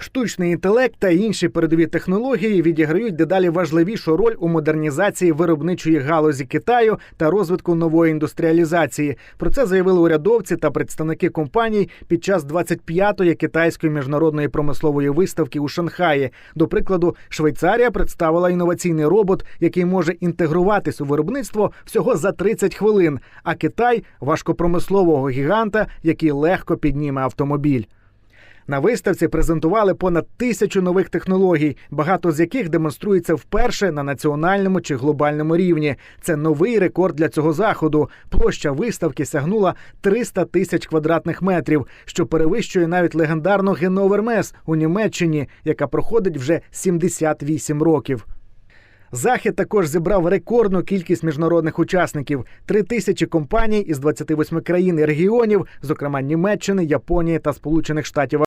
Штучний інтелект та інші передові технології відіграють дедалі важливішу роль у модернізації виробничої галузі Китаю та розвитку нової індустріалізації. Про це заявили урядовці та представники компаній під час 25-ї китайської міжнародної промислової виставки у Шанхаї. До прикладу, Швейцарія представила інноваційний робот, який може інтегруватись у виробництво всього за 30 хвилин. А Китай важкопромислового гіганта, який легко підніме автомобіль. На виставці презентували понад тисячу нових технологій, багато з яких демонструється вперше на національному чи глобальному рівні. Це новий рекорд для цього заходу. Площа виставки сягнула 300 тисяч квадратних метрів, що перевищує навіть легендарну Геновер Мес у Німеччині, яка проходить вже 78 років. Захід також зібрав рекордну кількість міжнародних учасників: три тисячі компаній із 28 країн і регіонів, зокрема Німеччини, Японії та Сполучених Штатів